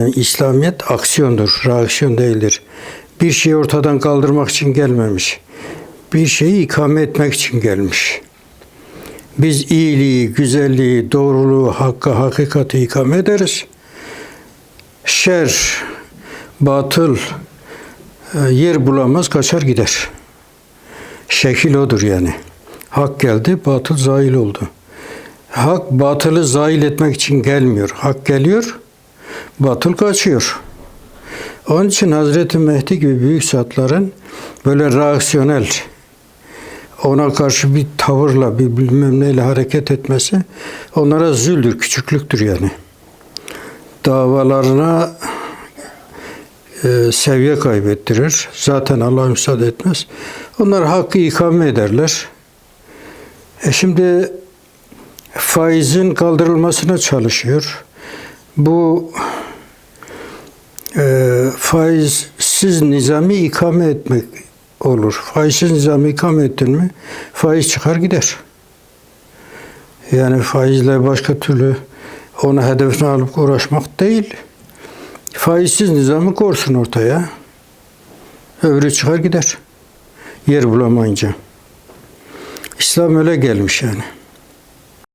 Yani İslamiyet aksiyondur, reaksiyon değildir. Bir şeyi ortadan kaldırmak için gelmemiş. Bir şeyi ikame etmek için gelmiş. Biz iyiliği, güzelliği, doğruluğu, hakkı, hakikati ikame ederiz. Şer, batıl e, yer bulamaz, kaçar gider. Şekil odur yani. Hak geldi, batıl zail oldu. Hak batılı zail etmek için gelmiyor. Hak geliyor, batıl kaçıyor. Onun için Hazreti Mehdi gibi büyük zatların böyle reaksiyonel ona karşı bir tavırla, bir bilmem neyle hareket etmesi onlara züldür, küçüklüktür yani. Davalarına e, seviye kaybettirir. Zaten Allah müsaade etmez. Onlar hakkı ikame ederler. E şimdi faizin kaldırılmasına çalışıyor. Bu e, faizsiz nizami ikame etmek olur. Faizsiz nizami ikame ettin mi faiz çıkar gider. Yani faizle başka türlü onu hedefine alıp uğraşmak değil. Faizsiz nizamı korsun ortaya. Öbürü çıkar gider. Yer bulamayınca. İslam öyle gelmiş yani.